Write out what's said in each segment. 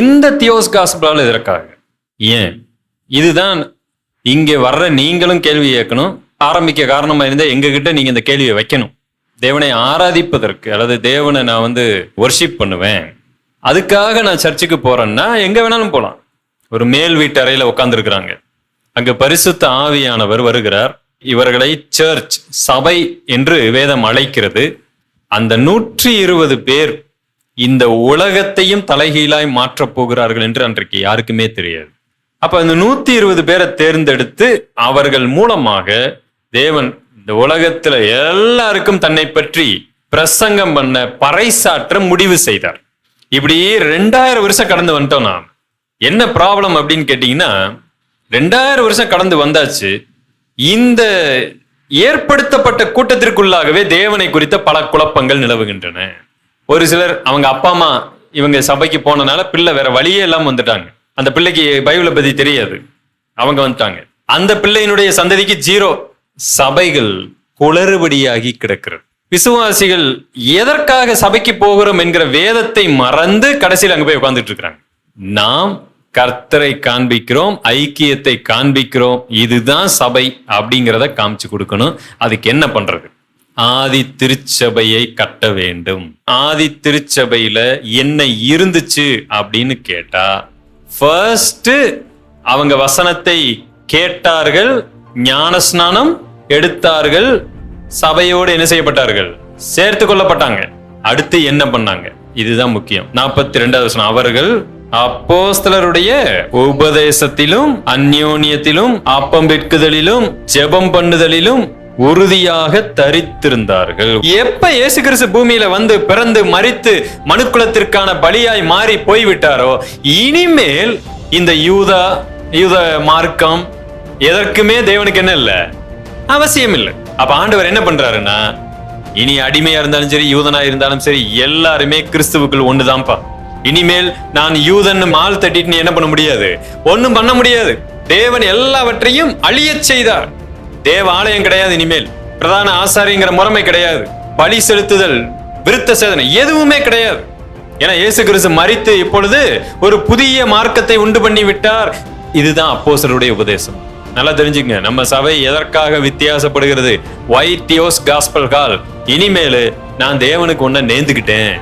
இந்த தியோஸ் காஸ்பலால் எதற்காக? ஏன்? இதுதான் இங்கே வர்ற நீங்களும் கேள்வி கேட்கணும். ஆரம்பிக்க காரணமாக இருந்தால் எங்ககிட்ட நீங்கள் இந்த கேள்வியை வைக்கணும். தேவனை ஆராதிப்பதற்கு அல்லது தேவனை நான் வந்து ஒர்ஷிப் பண்ணுவேன். அதுக்காக நான் சர்ச்சுக்கு போகிறேன்னா எங்கே வேணாலும் போகலாம் ஒரு மேல் வீட்டு அறையில் உட்காந்துருக்குறாங்க அங்கே பரிசுத்த ஆவியானவர் வருகிறார். இவர்களை சர்ச் சபை என்று வேதம் அழைக்கிறது. அந்த நூற்றி இருபது பேர் இந்த உலகத்தையும் தலைகீழாய் மாற்றப் போகிறார்கள் என்று அன்றைக்கு யாருக்குமே தெரியாது. அப்ப இந்த நூத்தி இருபது பேரை தேர்ந்தெடுத்து அவர்கள் மூலமாக தேவன் இந்த உலகத்துல எல்லாருக்கும் தன்னை பற்றி பிரசங்கம் பண்ண பறைசாற்ற முடிவு செய்தார். இப்படி ரெண்டாயிரம் வருஷம் கடந்து வந்துட்டோம் நாம். என்ன ப்ராப்ளம் அப்படின்னு கேட்டீங்கன்னா ரெண்டாயிரம் வருஷம் கடந்து வந்தாச்சு. இந்த ஏற்படுத்தப்பட்ட கூட்டத்திற்குள்ளாகவே தேவனை குறித்த பல குழப்பங்கள் நிலவுகின்றன. ஒரு சிலர் அவங்க அப்பா அம்மா இவங்க சபைக்கு போனனால பிள்ளை வேற வழியே எல்லாம் வந்துட்டாங்க. அந்த பிள்ளைக்கு பைபிளை பத்தி தெரியாது. அவங்க வந்துட்டாங்க. அந்த பிள்ளையினுடைய சந்ததிக்கு ஜீரோ. சபைகள் குளறுபடியாகி கிடக்கிறது. விசுவாசிகள் எதற்காக சபைக்கு போகிறோம் என்கிற வேதத்தை மறந்து கடைசியில் அங்க போய் உட்கார்ந்துட்டு இருக்கிறாங்க. நாம் கர்த்தரை காண்பிக்கிறோம் ஐக்கியத்தை காண்பிக்கிறோம். இதுதான் சபை அப்படிங்கிறத காமிச்சு கொடுக்கணும். அதுக்கு என்ன பண்றது? ஆதி திருச்சபையை கட்ட வேண்டும். ஆதி திருச்சபையில என்ன இருந்துச்சு அப்படின்னு கேட்டா ஃபர்ஸ்ட் அவங்க வசனத்தை கேட்டார்கள் ஞானஸ்நானம் எடுத்தார்கள் சபையோடு என்ன செய்யப்பட்டார்கள்? சேர்த்து கொள்ளப்பட்டாங்க. அடுத்து என்ன பண்ணாங்க? இதுதான் முக்கியம். நாற்பத்தி ரெண்டாவது வசனம் அவர்கள் அப்போஸ்தலருடைய உபதேசத்திலும் அந்யோன்யத்திலும் அப்பம் வெட்குதலிலும் ஜெபம் பண்ணுதலிலும் உறுதியாக தரித்திருந்தார்கள். எப்ப இயேசு கிறிஸ்து பூமியில வந்து பிறந்து மறித்து மனுக்குலத்திற்கான பலியாய் மாறி போய்விட்டாரோ இனிமேல் இந்த யூதா யூத மார்க்கம் எதற்குமே தேவனுக்கு என்ன இல்லை? அவசியம் இல்லை. அப்ப ஆண்டவர் என்ன பண்றாருன்னா இனி அடிமையா இருந்தாலும் சரி யூதனா இருந்தாலும் சரி எல்லாருமே கிறிஸ்துவுக்குள் ஒண்ணுதான்ப்பா. இனிமேல் நான் யூதன் மால் தட்டிட்டு நீ என்ன பண்ண முடியாது? ஒன்னும் பண்ண முடியாது. தேவன் எல்லாவற்றையும் அழியச் செய்தார். தேவ ஆலயம் கிடையாது இனிமேல். பிரதான ஆசாரிங்கிற முறைமை கிடையாது. பலி செலுத்துதல் விருத்த சேதனை எதுவுமே கிடையாது. ஏன்னா இயேசு கிறிஸ்து மறித்து இப்பொழுது ஒரு புதிய மார்க்கத்தை உண்டு பண்ணி விட்டார். இதுதான் அப்போசருடைய உபதேசம். நல்லா தெரிஞ்சுங்க நம்ம சபை எதற்காக வித்தியாசப்படுகிறது? ஒயிட் காஸ்பல் கால். இனிமேல் நான் தேவனுக்கு ஒன்ன நேர்ந்துக்கிட்டேன்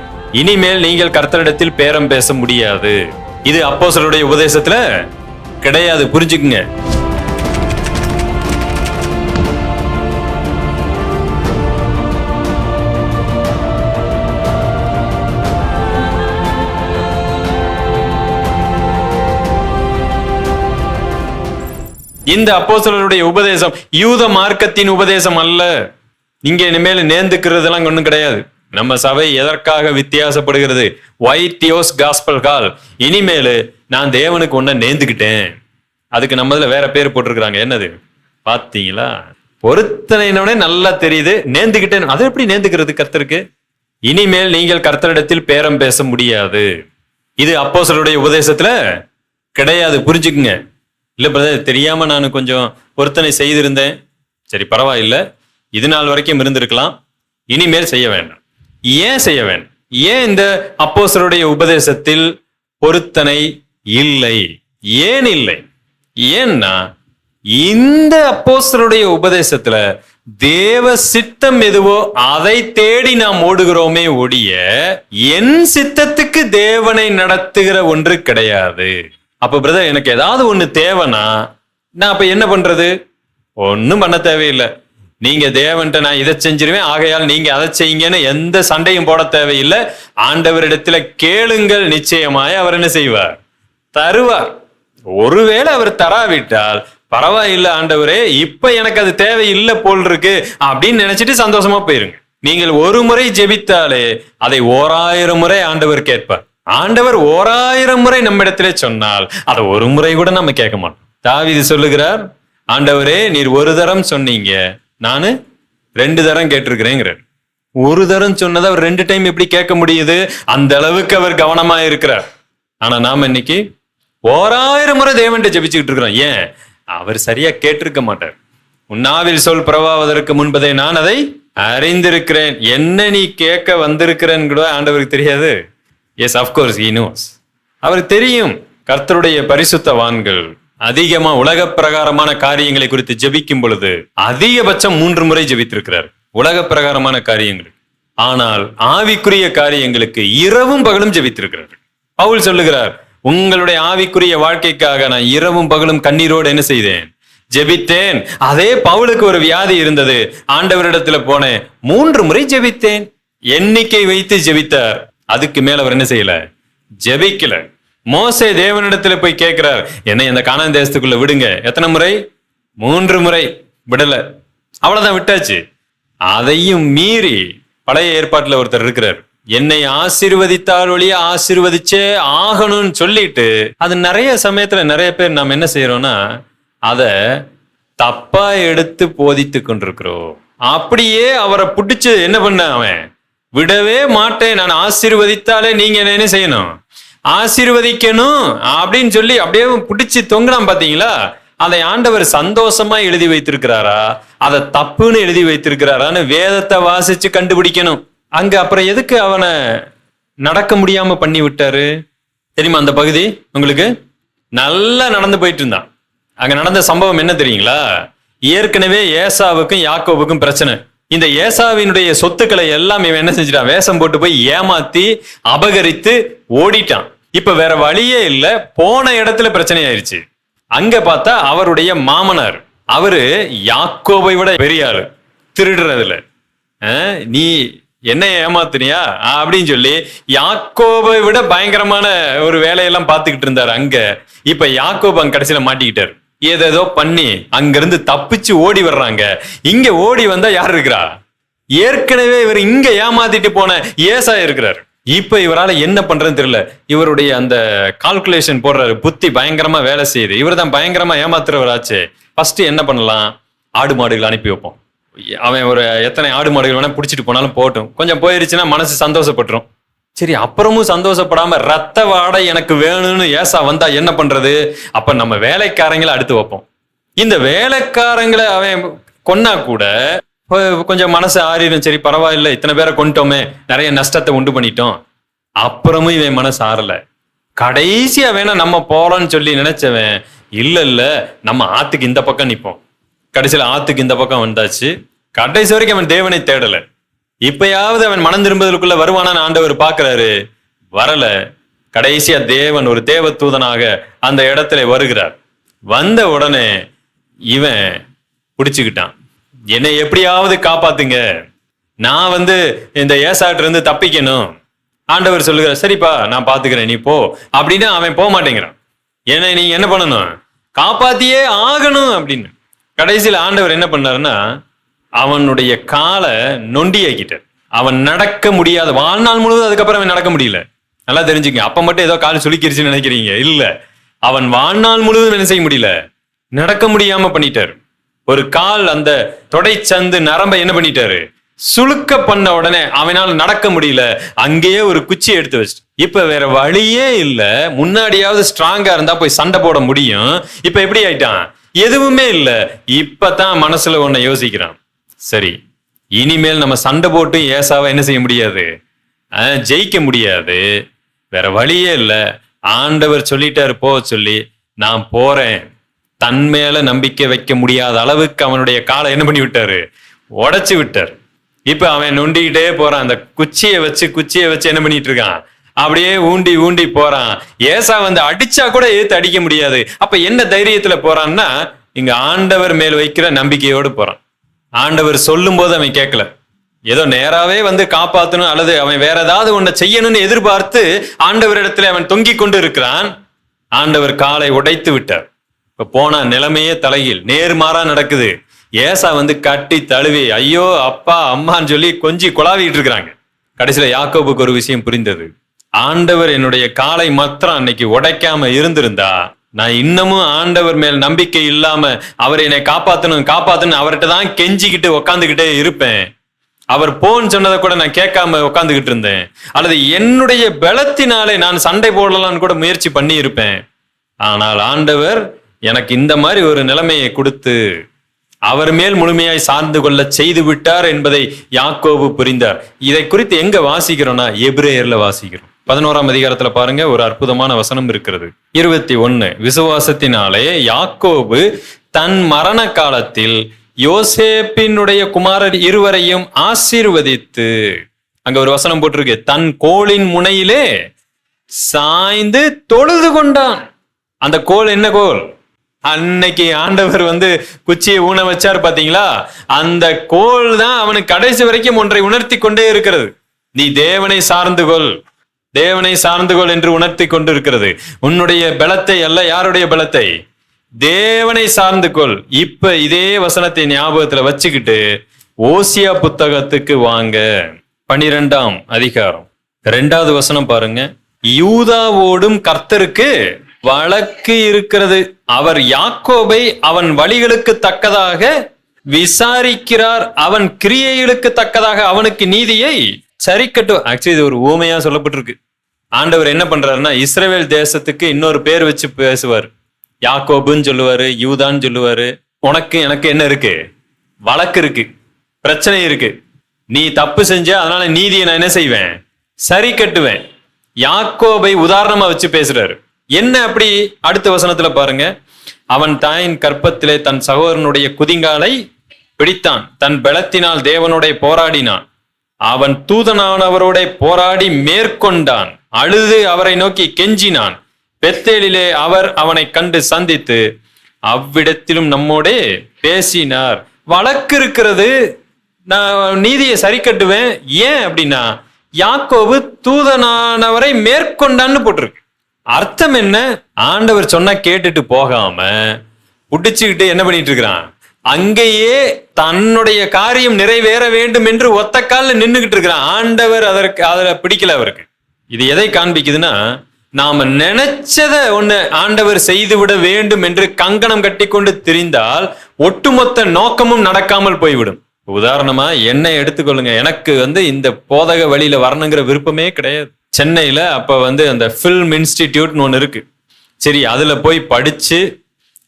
இனிமேல் நீங்கள் கர்த்தரிடத்தில் பேரம் பேச முடியாது. இது அப்போஸ்தலருடைய உபதேசத்துல கிடையாது. புரிஞ்சுக்குங்க. இந்த அப்போசலருடைய உபதேசம் யூத மார்க்கத்தின் உபதேசம் அல்ல. இங்கே இனிமேல் நேர்ந்துக்கிறதுலாம் ஒன்றும் கிடையாது. நம்ம சபை எதற்காக வித்தியாசப்படுகிறது? ஒயிட் காஸ்பல் கால் இனிமேல் நான் தேவனுக்கு ஒன்ன நேர்ந்துக்கிட்டேன் அதுக்கு நம்மதுல வேற பேர் போட்டிருக்கிறாங்க. என்னது? பாத்தீங்களா? பொருத்தனைனோட நல்லா தெரியுது. நேர்ந்துக்கிட்டேன் அது எப்படி நேர்ந்துக்கிறது கர்த்தருக்கு? இனிமேல் நீங்கள் கர்த்தரிடத்தில் பேரம் பேச முடியாது. இது அப்போசலுடைய உபதேசத்துல கிடையாது. புரிஞ்சுக்குங்க. இல்ல பிரதர் தெரியாம நான் கொஞ்சம் பொருத்தனை செய்திருந்தேன். சரி பரவாயில்ல. இது நாள் வரைக்கும் இருந்திருக்கலாம். இனிமேல் செய்ய வேண்டாம். ஏன் செய்ய வேண்டாம்? ஏன் இந்த அப்போசருடைய உபதேசத்தில் பொருத்தனை இல்லை? ஏன் இல்லை? ஏன்னா இந்த அப்போசருடைய உபதேசத்துல தேவ சித்தம் எதுவோ அதை தேடி நாம் ஓடுகிறோமே ஒடிய என் சித்தத்துக்கு தேவனை நடத்துகிற ஒன்று கிடையாது. அப்ப பிரதர் எனக்கு ஏதாவது ஒன்று தேவைன்னா நான் அப்ப என்ன பண்றது? ஒன்றும் பண்ண தேவையில்லை. நீங்க தேவன்ட்ட நான் இதை செஞ்சிருவேன் ஆகையால் நீங்க அதை செய்யுங்கன்னு எந்த சண்டையும் போட தேவையில்லை. ஆண்டவரிடத்துல கேளுங்கள் நிச்சயமாய் அவர் என்ன செய்வார்? தருவார். ஒருவேளை அவர் தராவிட்டால் பரவாயில்ல ஆண்டவரே இப்ப எனக்கு அது தேவையில்லை போல் இருக்கு அப்படின்னு நினைச்சிட்டு சந்தோஷமா போயிருங்க. நீங்கள் ஒரு முறை ஜெபித்தாலே அதை ஓராயிரம் முறை ஆண்டவர் கேட்பார். ஆண்டவர் ஓராயிரம் முறை நம்மிடத்திலே சொன்னால் அதை ஒரு முறை கூட நம்ம கேட்க மாட்டோம். தாவிது சொல்லுகிறார் ஆண்டவரே நீர் ஒரு தரம் சொன்னீங்க. நானு ரெண்டு தரம் கேட்டிருக்கிறேங்கிறார். ஒரு தரம் சொன்னதை அவர் ரெண்டு டைம் எப்படி கேட்க முடியுது? அந்த அளவுக்கு அவர் கவனமா இருக்கிறார். ஆனா நாம இன்னைக்கு ஓராயிரம் முறை தேவன்ட்டு ஜெபிச்சுக்கிட்டு இருக்கிறோம். ஏன்? அவர் சரியா கேட்டிருக்க மாட்டார். உன்னாவில் சொல் பிரவாவதற்கு முன்பதே நான் அதை அறிந்திருக்கிறேன். என்ன நீ கேட்க வந்திருக்கிறேன்னு கூட ஆண்டவருக்கு தெரியாது. எஸ் அப்கோர்ஸ் இனோஸ் அவர் தெரியும் கர்த்தருடைய பரிசுத்தவான்கள் அதிகமா உலக பிரகாரமான காரியங்களை குறித்து ஜெபிக்கும் பொழுது அதிகபட்சம் மூன்று முறை ஜெபித்திருக்கிறார். உலக பிரகாரமான காரியங்கள். ஆனால் ஆவிக்குரிய காரியங்களுக்கு இரவும் பகலும் ஜெபித்திருக்கிறார். பவுல் சொல்லுகிறார் உங்களுடைய ஆவிக்குரிய வாழ்க்கைக்காக நான் இரவும் பகலும் கண்ணீரோடு என்ன செய்தேன்? ஜெபித்தேன். அதே பவுலுக்கு ஒரு வியாதி இருந்தது. ஆண்டவரிடத்துல போனேன். மூன்று முறை ஜெபித்தேன். எண்ணிக்கை வைத்து ஜெபித்தார். அதுக்கு மேல அவர் என்ன செய்யல? ஜெபிக்கல. மோசே தேவனிடத்துல போய் கேட்கிறார் என்னை அந்த காணான் தேசத்துக்குள்ள விடுங்க. எத்தனை முறை? மூன்று முறை விடல. அவ்வளவுதான் விட்டாச்சு. அதையும் மீறி பழைய ஏற்பாட்டுல ஒருத்தர் இருக்கிறார். என்னை ஆசீர்வதித்தால் ஒழிய ஆசிர்வதிச்சே ஆகணும்னு சொல்லிட்டு அது நிறைய சமயத்துல நிறைய பேர் நாம் என்ன செய்யறோம்னா அத தப்பா எடுத்து போதித்து கொண்டிருக்கிறோம். அப்படியே அவரை பிடிச்சு என்ன பண்ண அவன்? விடவே மாட்டேன். நான் ஆசீர்வதித்தாலே நீங்க என்ன செய்யணும்? ஆசீர்வதிக்கணும் அப்படின்னு சொல்லி அப்படியே பிடிச்சி தொங்கினான் பாத்தீங்களா? அதை ஆண்டவர் சந்தோஷமா எழுதி வைத்திருக்கிறாரா? அதை தப்புன்னு எழுதி வைத்திருக்கிறாரான்னு வேதத்தை வாசிச்சு கண்டுபிடிக்கணும். அங்க அப்புறம் எதுக்கு அவனை நடக்க முடியாம பண்ணி விட்டாரு தெரியுமா அந்த பகுதி? உங்களுக்கு? நல்லா நடந்து போயிட்டு இருந்தான். அங்க நடந்த சம்பவம் என்ன தெரியுங்களா? ஏற்கனவே ஏசாவுக்கும் யாக்கோவுக்கும் பிரச்சனை. இந்த ஏசாவினுடைய சொத்துக்களை எல்லாம் இவன் என்ன செஞ்சிட்டான்? வேஷம் போட்டு போய் ஏமாத்தி அபகரித்து ஓடிட்டான். இப்ப வேற வழியே இல்ல. போன இடத்துல பிரச்சனை ஆயிருச்சு. அங்க பார்த்தா அவருடைய மாமனார். அவரு யாக்கோவை விட பெரிய ஆளு. திருடுறதுல. நீ என்ன ஏமாத்துனியா? அப்படின்னு சொல்லி யாக்கோவை விட பயங்கரமான ஒரு வேலையெல்லாம் பார்த்துக்கிட்டு இருந்தாரு அங்க. இப்ப யாக்கோபு அங்க கடைசியில மாட்டிக்கிட்டாரு. ஏதேதோ பண்ணி அங்கிருந்து தப்பிச்சு ஓடி வர்றாங்க. இங்க ஓடி வந்தா யார் இருக்கிறா? ஏற்கனவே இவர் இங்க ஏமாத்திட்டு போன ஏசா இருக்கிறார். இப்ப இவரால என்ன பண்றதுன்னு தெரியல. இவருடைய அந்த கால்குலேஷன் போடுறாரு. புத்தி பயங்கரமா வேலை செய்யுது. இவர் தான் பயங்கரமா ஏமாத்துறவராச்சு ஃபர்ஸ்ட் என்ன பண்ணலாம்? ஆடு மாடுகள் அனுப்பி வைப்போம். அவன் ஒரு எத்தனை ஆடு மாடுகள் வேணா பிடிச்சிட்டு போனாலும் போட்டும். கொஞ்சம் போயிருச்சுன்னா மனசு சந்தோஷப்பட்டுரும். சரி அப்புறமும் சந்தோஷப்படாம ரத்த வாடை எனக்கு வேணும்னு ஏசா வந்தா என்ன பண்றது? அப்ப நம்ம வேலைக்காரங்களை அடுத்து வைப்போம். இந்த வேலைக்காரங்களை அவன் கொன்னா கூட கொஞ்சம் மனசு ஆறிடும். சரி பரவாயில்ல இத்தனை பேரை கொண்டுட்டோமே நிறைய நஷ்டத்தை உண்டு பண்ணிட்டோம். அப்புறமும் இவன் மனசு ஆறல. கடைசியா வேணா நம்ம போலாம்னு சொல்லி நினைச்சவன் இல்ல இல்ல நம்ம ஆத்துக்கு இந்த பக்கம் நிப்போம். கடைசியில ஆத்துக்கு இந்த பக்கம் வந்தாச்சு. கடைசி வரைக்கும் அவன் தேவனை தேடலை. இப்பயாவது அவன் மனம் திரும்புதலுக்குள்ள வருவானான்னு ஆண்டவர் பாக்குறாரு வரல. கடைசியா தேவன் ஒரு தேவ தூதனாக அந்த இடத்துல வருகிறார். வந்த உடனே இவன் பிடிச்சுக்கிட்டான். என்னை எப்படியாவது காப்பாத்துங்க. நான் வந்து இந்த ஏசாட்டு இருந்து தப்பிக்கணும். ஆண்டவர் சொல்லுகிறார் சரிப்பா நான் பாத்துக்கிறேன் நீ போ. அப்படின்னு அவன் போக மாட்டேங்கிறான். என்னை நீ என்ன பண்ணணும்? காப்பாத்தியே ஆகணும். அப்படின்னு. கடைசியில் ஆண்டவர் என்ன பண்ணாருன்னா அவனுடைய காலை நொண்டியாக்கிட்டார் அவன் நடக்க முடியாத வாழ்நாள் முழுவதும் அதுக்கப்புறம் அவன் நடக்க முடியல. நல்லா தெரிஞ்சுங்க அப்ப மட்டும் ஏதோ கால் சுளுக்கிருச்சுன்னு நினைக்கிறீங்க. இல்ல. அவன் வாழ்நாள் முழுவதும் என்ன செய்ய முடியல? நடக்க முடியாம பண்ணிட்டாரு. ஒரு கால் அந்த தொடைச்சந்து நரம்பை என்ன பண்ணிட்டாரு? சுளுக்க பண்ண உடனே அவனால் நடக்க முடியல. அங்கேயே ஒரு குச்சி எடுத்து வச்சுட்டு. இப்ப வேற வழியே இல்ல. முன்னாடியாவது ஸ்ட்ராங்கா இருந்தா போய் சண்டை போட முடியும். இப்ப எப்படி ஆயிட்டான்? எதுவுமே இல்ல. இப்பதான் மனசுல ஒன்ன யோசிக்கிறான். சரி இனிமேல் நம்ம சண்டை போட்டு ஏசாவை என்ன செய்ய முடியாது? ஜெயிக்க முடியாது. வேற வழியே இல்லை. ஆண்டவர் சொல்லிட்டாரு போக சொல்லி நான் போறேன். தன் மேல நம்பிக்கை வைக்க முடியாத அளவுக்கு அவனுடைய காலை என்ன பண்ணி விட்டாரு? உடைச்சு விட்டார். இப்ப அவன் நொண்டிக்கிட்டே போறான். அந்த குச்சியை வச்சு குச்சியை வச்சு என்ன பண்ணிட்டு இருக்கான்? அப்படியே ஊண்டி ஊண்டி போறான். ஏசா வந்து அடிச்சா கூட ஏத்து அடிக்க முடியாது. அப்ப என்ன தைரியத்துல போறான்னா இங்க ஆண்டவர் மேல் வைக்கிற நம்பிக்கையோடு போறான். ஆண்டவர் சொல்லும் போது அவன் கேட்கல. ஏதோ நேராவே வந்து காப்பாற்றணும் அல்லது அவன் வேற ஏதாவது ஒன்றை செய்யணும்னு எதிர்பார்த்து ஆண்டவரிடத்துல அவன் தொங்கிக் கொண்டு இருக்கிறான் ஆண்டவர் காலை உடைத்து விட்டார். இப்ப போனா நிலைமையே தலையில் நேர்மாறா நடக்குது. ஏசா வந்து கட்டி தழுவி ஐயோ அப்பா அம்மான்னு சொல்லி கொஞ்சி குழாவிட்டு இருக்கிறாங்க. கடைசியில யாக்கோபுக்கு ஒரு விஷயம் புரிந்தது. ஆண்டவர் என்னுடைய காலை மாத்திரம் அன்னைக்கு உடைக்காம இருந்திருந்தா நான் இன்னமும் ஆண்டவர் மேல் நம்பிக்கை இல்லாம அவர் என்னை காப்பாத்தணும் காப்பாத்தணும் அவர்கிட்ட தான் கெஞ்சிக்கிட்டு உக்காந்துக்கிட்டே இருப்பேன். அவர் போன்னு சொன்னதை கூட நான் கேட்காம உட்காந்துக்கிட்டு இருந்தேன். அல்லது என்னுடைய பலத்தினாலே நான் சண்டை போடலாம்னு கூட முயற்சி பண்ணி இருப்பேன் ஆனால் ஆண்டவர் எனக்கு இந்த மாதிரி ஒரு நிலைமையை கொடுத்து அவர் மேல் முழுமையாய் சார்ந்து கொள்ள செய்து விட்டார் என்பதை யாக்கோபு புரிந்தார். இதை குறித்து எங்க வாசிக்கிறோம்னா எபிரேயர்ல வாசிக்கிறோம். பதினோராம் அதிகாரத்துல பாருங்க ஒரு அற்புதமான வசனம் இருக்கிறது. இருபத்தி ஒன்னு விசுவாசத்தினாலே யாக்கோபு தன் மரண காலத்தில் யோசேப்பினுடைய குமாரர் இருவரையும் ஆசீர்வதித்து அங்க ஒரு வசனம் போட்டிருக்கு தன் கோளின் முனையிலே சாய்ந்து தொழுது கொண்டான். அந்த கோல் என்ன கோல்? அன்னைக்கு ஆண்டவர் வந்து குச்சியை ஊன வச்சார் பாத்தீங்களா? அந்த கோல் தான் அவனுக்கு கடைசி வரைக்கும் ஒன்றை உணர்த்தி கொண்டே இருக்கிறது. நீ தேவனை சார்ந்து கொள். தேவனை சார்ந்து கொள் என்று உணர்த்தி கொண்டு இருக்கிறது உன்னுடைய பலத்தை அல்ல யாருடைய பலத்தை? தேவனை சார்ந்து கொள். இப்ப இதே வசனத்தை ஞாபகத்துல வச்சுக்கிட்டு ஓசியா புத்தகத்துக்கு வாங்க. பனிரெண்டாம் அதிகாரம். ரெண்டாவது வசனம் பாருங்க. யூதாவோடும் கர்த்தருக்கு வழக்கு இருக்கிறது. அவர் யாக்கோபை அவன் வழிகளுக்கு தக்கதாக விசாரிக்கிறார். அவன் கிரியைகளுக்கு தக்கதாக அவனுக்கு நீதியை சரி கட்டும் ஆக்சுவலி இது ஒரு ஊமையா சொல்லப்பட்டிருக்கு. ஆண்டவர் என்ன பண்றாருன்னா இஸ்ரேல் தேசத்துக்கு இன்னொரு பேர் வச்சு பேசுவார். யாக்கோபுன்னு சொல்லுவாரு யூதான்னு சொல்லுவாரு. உனக்கு எனக்கு என்ன இருக்கு? வழக்கு இருக்கு. பிரச்சனை இருக்கு. நீ தப்பு செஞ்ச அதனால நீதியை நான் என்ன செய்வேன்? சரி கட்டுவேன். யாக்கோபை உதாரணமா வச்சு பேசுறாரு. என்ன அப்படி அடுத்த வசனத்துல பாருங்க. அவன் தாயின் கற்பத்திலே தன் சகோதரனுடைய குதிங்காலை பிடித்தான். தன் பலத்தினால் தேவனுடைய போராடினான். அவன் தூதனானவரோட போராடி மேற்கொண்டான். அழுது அவரை நோக்கி கெஞ்சினான். பெத்தேலிலே அவர் அவனை கண்டு சந்தித்து அவ்விடத்திலும் நம்மோடே பேசினார். வழக்கு இருக்கிறது. நான் நீதியை சரி கட்டுவேன் ஏன்? அப்படின்னா யாக்கோவு தூதனானவரை மேற்கொண்டான்னு போட்டிருக்கு. அர்த்தம் என்ன? ஆண்டவர் சொன்னா கேட்டுட்டு போகாம புடிச்சுக்கிட்டு என்ன பண்ணிட்டு இருக்கிறான்? அங்கேயே தன்னுடைய காரியம் நிறைவேற வேண்டும் என்று ஒத்த காலில் நின்றுகிட்டு இருக்கிறான். ஆண்டவர் அதற்கு அதில் பிடிக்கல அவருக்கு. இது எதை காண்பிக்குதுன்னா நாம நினைச்சதை ஒன்று ஆண்டவர் செய்துவிட வேண்டும் என்று கங்கணம் கட்டிக்கொண்டு திரிந்தால் ஒட்டுமொத்த நோக்கமும் நடக்காமல் போய்விடும். உதாரணமா என்னை எடுத்துக்கொள்ளுங்க. எனக்கு வந்து இந்த போதக வழியில வரணுங்கிற விருப்பமே கிடையாது. சென்னையில அப்ப வந்து அந்த ஃபில்ம் இன்ஸ்டிடியூட்னு ஒன்று இருக்கு. சரி அதுல போய் படிச்சு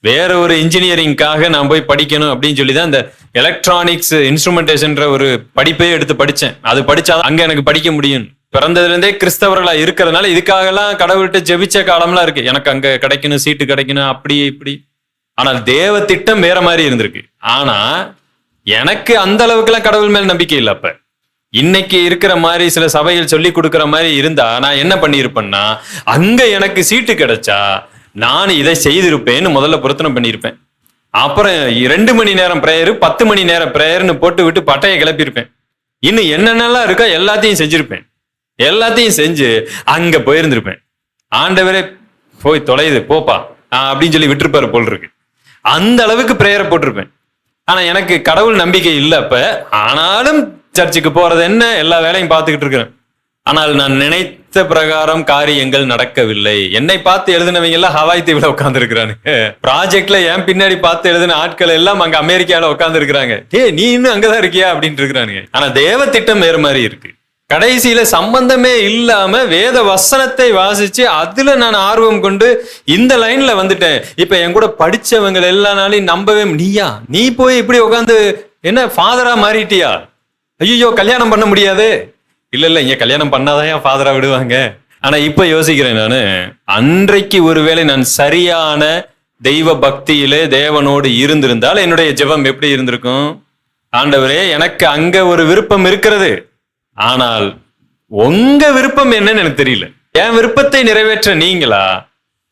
வேற ஒரு இன்ஜினியரிங்காக நான் போய் படிக்கணும் அப்படின்னு சொல்லி தான் இந்த எலக்ட்ரானிக்ஸ் இன்ஸ்ட்ருமெண்டேஷன்ற ஒரு படிப்பே எடுத்து படித்தேன் அது படித்தா அங்க எனக்கு படிக்க முடியும். பிறந்ததுலேருந்தே கிறிஸ்தவர்களாக கிறிஸ்தவர்களா இருக்கிறதுனால இதுக்காகலாம் கடவுள்கிட்ட ஜெபிச்ச காலம்லாம் இருக்கு. எனக்கு அங்க கிடைக்கணும் சீட்டு கிடைக்கணும் அப்படி இப்படி. ஆனால் தேவ திட்டம் வேற மாதிரி இருந்திருக்கு. ஆனா எனக்கு அந்த அளவுக்குலாம் கடவுள் மேல் நம்பிக்கை இல்லை அப்ப. இன்னைக்கு இருக்கிற மாதிரி சில சபைகள் சொல்லி கொடுக்குற மாதிரி இருந்தா நான் என்ன பண்ணியிருப்பேன்னா அங்க எனக்கு சீட்டு கிடைச்சா நான் இதை செய்திருப்பேன்னு முதல்ல பொருத்தனை பண்ணியிருப்பேன். அப்புறம் ரெண்டு மணி நேரம் ப்ரேயரு பத்து மணி நேரம் ப்ரேயர்னு போட்டு விட்டு பட்டையை கிளப்பியிருப்பேன். இன்னும் என்னென்னலாம் இருக்கோ எல்லாத்தையும் செஞ்சிருப்பேன். எல்லாத்தையும் செஞ்சு அங்க போயிருந்திருப்பேன். ஆண்டவரே போய் தொலையுது போப்பா அப்படின்னு சொல்லி விட்டுருப்பாரு போல் இருக்கு. அந்த அளவுக்கு பிரேயரை போட்டிருப்பேன். ஆனா எனக்கு கடவுள் நம்பிக்கை இல்லை அப்ப ஆனாலும் சர்ச்சுக்கு போறது என்ன எல்லா வேலையும் பார்த்துக்கிட்டு இருக்கிறேன். ஆனால் நான் நினைத்த பிரகாரம் காரியங்கள் நடக்கவில்லை. என்னை பார்த்து எழுதினவங்க எல்லாம் ஹவாய் தீவுல உட்கார்ந்து இருக்கிறானுங்க ப்ராஜெக்ட்ல என் பின்னாடி பார்த்து எழுதின ஆட்கள் எல்லாம் அங்க அமெரிக்கால உட்கார்ந்து இருக்கிறாங்க ஏ நீ இன்னும் அங்கதான் இருக்கியா? அப்படின்ட்டு இருக்கிறானுங்க. ஆனா தேவ திட்டம் வேற மாதிரி இருக்கு. கடைசியில சம்பந்தமே இல்லாம வேத வசனத்தை வாசிச்சு அதுல நான் ஆர்வம் கொண்டு இந்த லைன்ல வந்துட்டேன். இப்ப என் கூட படிச்சவங்க எல்லா நாளையும் நம்பவே நீயா? நீ போய் இப்படி உட்காந்து என்ன ஃபாதரா மாறிட்டியா? ஐயோ கல்யாணம் பண்ண முடியாது? இல்ல இல்ல இங்க கல்யாணம் பண்ணாதான் என் ஃபாதரா விடுவாங்க. ஆனா இப்ப யோசிக்கிறேன் நானு. அன்றைக்கு ஒருவேளை நான் சரியான தெய்வ பக்தியிலே தேவனோடு இருந்திருந்தால் என்னுடைய ஜெபம் எப்படி இருந்திருக்கும்? ஆண்டவரே எனக்கு அங்க ஒரு விருப்பம் இருக்கிறது. ஆனால் உங்க விருப்பம் என்னன்னு எனக்கு தெரியல. என் விருப்பத்தை நிறைவேற்ற நீங்களா?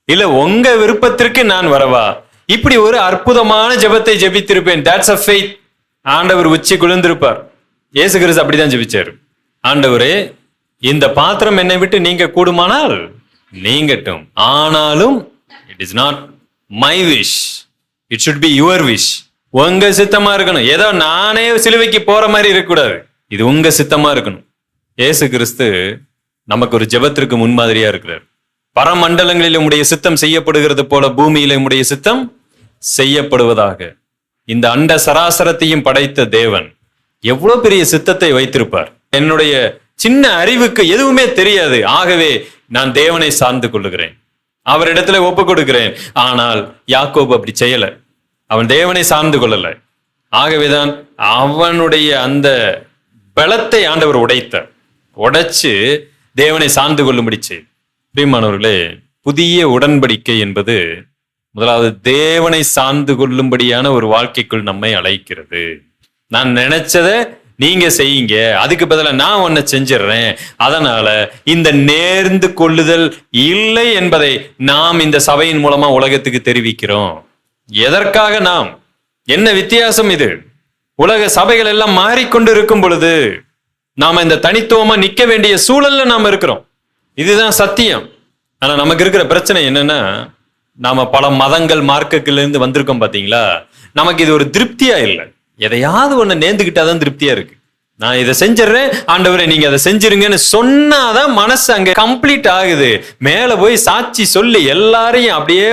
இல்ல உங்க விருப்பத்திற்கு நான் வரவா? இப்படி ஒரு அற்புதமான ஜெபத்தை ஜெபித்திருப்பேன். தட்ஸ் அ ஃபெய்த் ஆண்டவர் உச்சி குளிர்ந்திருப்பார் இயேசு கிறிஸ்து அப்படிதான் ஜெபிச்சாரு. ஆண்டவரே இந்த பாத்திரம் என்னை விட்டு நீங்க கூடுமானால் நீங்கட்டும். ஆனாலும் it is not my wish it should be your wish உங்க சித்தமா இருக்கணும். ஏதோ நானே சிலுவைக்கு போற மாதிரி இருக்கக்கூடாது. இது உங்க சித்தமா இருக்கணும். இயேசு கிறிஸ்து நமக்கு ஒரு ஜெபத்திற்கு முன்மாதிரியா இருக்கிறார். பரமண்டலங்களில் உம்முடைய சித்தம் செய்யப்படுகிறது போல பூமியில உம்முடைய சித்தம் செய்யப்படுவதாக. இந்த அண்ட சராசரத்தையும் படைத்த தேவன் எவ்வளவு பெரிய சித்தத்தை வைத்திருப்பார். என்னுடைய சின்ன அறிவுக்கு எதுவுமே தெரியாது. ஆகவே நான் தேவனை சார்ந்து கொள்ளுகிறேன். அவரிடத்துல ஒப்பு கொடுக்கிறேன். ஆனால் யாக்கோபு அப்படி செய்யல. அவன் தேவனை சார்ந்து கொள்ளல. ஆகவேதான் அவனுடைய அந்த பலத்தை ஆண்டவர் உடைத்தார் உடைச்சு தேவனை சார்ந்து கொள்ளும்படி செய் பிரியமானவர்களே புதிய உடன்படிக்கை என்பது முதலாவது தேவனை சார்ந்து கொள்ளும்படியான ஒரு வாழ்க்கைக்குள் நம்மை அழைக்கிறது. நான் நினைச்சதை நீங்க செய்யுங்க. அதுக்கு பதிலாக நான் ஒன்ன செஞ்சிடுறேன். அதனால இந்த நேர்ந்து கொள்ளுதல் இல்லை என்பதை நாம் இந்த சபையின் மூலமா உலகத்துக்கு தெரிவிக்கிறோம். எதற்காக நாம்? என்ன வித்தியாசம் இது? உலக சபைகள் எல்லாம் மாறிக்கொண்டு இருக்கும் பொழுது நாம இந்த தனித்துவமா நிக்க வேண்டிய சூழல்ல நாம இருக்கிறோம். இதுதான் சத்தியம். ஆனா நமக்கு இருக்கிற பிரச்சனை என்னன்னா நாம பல மதங்கள் மார்க்கங்கள்ல இருந்து வந்திருக்கோம் பாத்தீங்களா? நமக்கு இது ஒரு திருப்தியா இல்லை. எதையாவது ஒண்ணு நேர்ந்துகிட்டாதான் திருப்தியா இருக்கு. நான் இதை செஞ்சிடுறேன் ஆண்டவரே நீங்க அதை செஞ்சிருங்கன்னு சொன்னாதான் மனசு அங்க கம்ப்ளீட் ஆகுது. மேல போய் சாட்சி சொல்லி எல்லாரையும் அப்படியே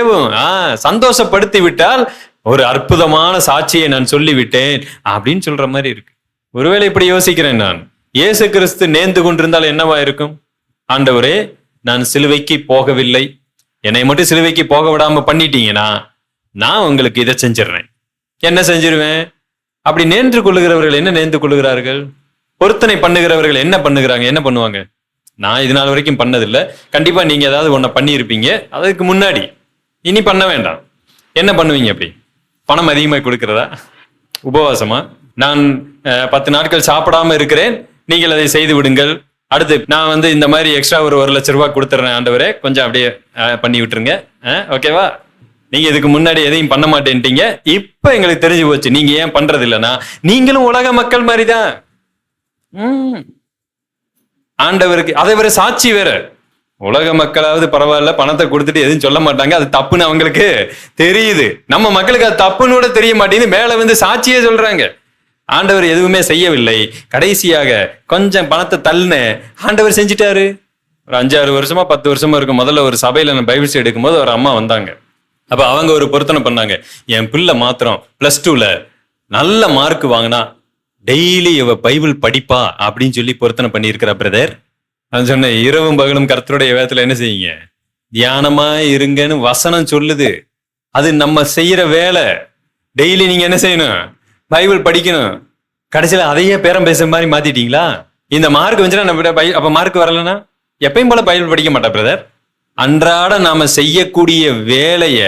சந்தோஷப்படுத்தி விட்டால் ஒரு அற்புதமான சாட்சியை நான் சொல்லிவிட்டேன் அப்படின்னு சொல்ற மாதிரி இருக்கு. ஒருவேளை இப்படி யோசிக்கிறேன் நான். இயேசு கிறிஸ்து நேர்ந்து கொண்டிருந்தால் என்னவா இருக்கும்? ஆண்டவரே நான் சிலுவைக்கு போகவில்லை. என்னை மட்டும் சிலுவைக்கு போக விடாம பண்ணிட்டீங்கன்னா நான் உங்களுக்கு இதை செஞ்சிடுறேன். என்ன செஞ்சிருவேன்? அப்படி நேர்ந்து கொள்ளுகிறவர்கள் என்ன நேர்ந்து கொள்ளுகிறார்கள்? பொருத்தனை பண்ணுகிறவர்கள் என்ன பண்ணுகிறாங்க? என்ன பண்ணுவாங்க? நான் இது நாள் வரைக்கும் பண்ணதில்லை. கண்டிப்பா நீங்க ஏதாவது ஒன்றை பண்ணியிருப்பீங்க. அதுக்கு முன்னாடி இனி பண்ண வேண்டாம். என்ன பண்ணுவீங்க அப்படி? பணம் அதிகமாக கொடுக்கிறதா? உபவாசமா? நான் பத்து நாட்கள் சாப்பிடாம இருக்கிறேன். நீங்கள் அதை செய்து விடுங்கள். அடுத்து நான் வந்து இந்த மாதிரி எக்ஸ்ட்ரா ஒரு ஒரு லட்ச ரூபாய் கொடுத்துறேன் ஆண்டவரே. கொஞ்சம் அப்படியே பண்ணி விட்டுருங்க. ஓகேவா? நீங்க இதுக்கு முன்னாடி எதையும் பண்ண மாட்டேன்ட்டீங்க. இப்ப எங்களுக்கு தெரிஞ்சு போச்சு. நீங்க ஏன் பண்றது இல்லைன்னா நீங்களும் உலக மக்கள் மாதிரிதான். ஆண்டவருக்கு அதை வேற சாட்சி வேற. உலக மக்களாவது பரவாயில்ல பணத்தை கொடுத்துட்டு எதுவும் சொல்ல மாட்டாங்க. அது தப்புன்னு அவங்களுக்கு தெரியுது. நம்ம மக்களுக்கு அது தப்புன்னு கூட தெரிய மாட்டேங்குது. மேல வந்து சாட்சியே சொல்றாங்க. ஆண்டவர் எதுவுமே செய்யவில்லை. கடைசியாக கொஞ்சம் பணத்தை தள்ளுன ஆண்டவர் செஞ்சிட்டாரு. ஒரு அஞ்சாறு வருஷமா பத்து வருஷமா இருக்கும். முதல்ல ஒரு சபையில நான் எடுக்கும்போது ஒரு அம்மா வந்தாங்க. அப்ப அவங்க ஒரு பொருத்தனை பண்ணாங்க. என் பிள்ளை மாத்திரம் பிளஸ் டூல நல்ல மார்க் வாங்கினா டெய்லி இவ பைபிள் படிப்பா அப்படின்னு சொல்லி பொருத்தனை பண்ணியிருக்கிறா பிரதர் நான் சொன்னேன் இரவும் பகலும் கர்த்தருடைய வேதத்துல என்ன செய்யுங்க தியானமா இருங்கன்னு வசனம் சொல்லுது. அது நம்ம செய்யற வேலை. டெய்லி நீங்க என்ன செய்யணும்? பைபிள் படிக்கணும். கடைசியில அதையே பேரம் பேசுற மாதிரி மாத்திட்டீங்களா? இந்த மார்க் வந்துச்சுன்னா நம்ம பை- அப்ப மார்க் வரலன்னா எப்பயும் போல பைபிள் படிக்க மாட்டா பிரதர் அன்றாட நாம செய்யக்கூடிய வேலைய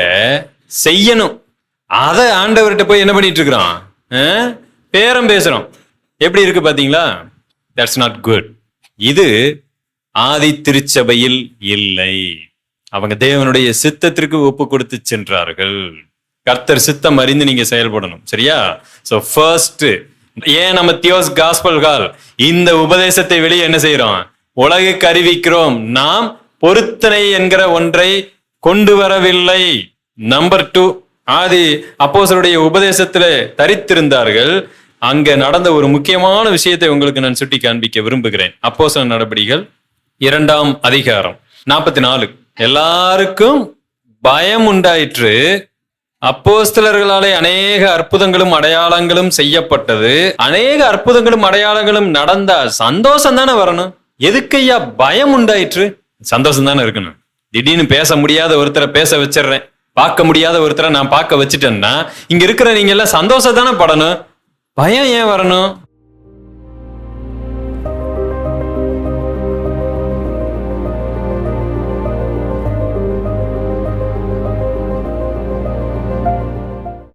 செய்யணும். அதை ஆண்டவர்கிட்ட போய் என்ன பண்ணிட்டு இருக்கிறோம்? ஆ? பேரம் பேசுறோம். எப்படி இருக்கு பாத்தீங்களா? தட்ஸ் நாட் குட் இது ஆதி திருச்சபையில் இல்லை. அவங்க தேவனுடைய சித்தத்திற்கு ஒப்பு கொடுத்து சென்றார்கள். கர்த்தர் சித்தம் அறிந்து நீங்க செயல்படணும். சரியா? சோ ஃபர்ஸ்ட் ஏன் நம்ம தியோஸ் காஸ்பல் கால் இந்த உபதேசத்தை வெளியே என்ன செய்யறோம் உலகுக்கு அறிவிக்கிறோம். நாம் பொருத்தனை என்கிற ஒன்றை கொண்டு வரவில்லை. நம்பர் டூ ஆதி அப்போசருடைய உபதேசத்துல தரித்திருந்தார்கள். அங்க நடந்த ஒரு முக்கியமான விஷயத்தை உங்களுக்கு நான் சுட்டி காண்பிக்க விரும்புகிறேன். அப்போஸ்தல நடபடிகள் இரண்டாம் அதிகாரம் நாற்பத்தி நாலு எல்லாருக்கும் பயம் உண்டாயிற்று. அப்போஸ்தலர்களாலே அநேக அற்புதங்களும் அடையாளங்களும் செய்யப்பட்டது. அநேக அற்புதங்களும் அடையாளங்களும் நடந்தா சந்தோஷம் தானே வரணும்? எதுக்கையா பயம் உண்டாயிற்று? சந்தோஷம் தானே இருக்கணும். திடீர்னு பேச முடியாத ஒருத்தரை பேச வச்சிடுறேன். பார்க்க முடியாத ஒருத்தரை நான் பார்க்க வச்சுட்டேன்னா இங்க இருக்கிற நீங்க எல்லாம் சந்தோஷம் தானே படணும். பயம் ஏன் வரணும்?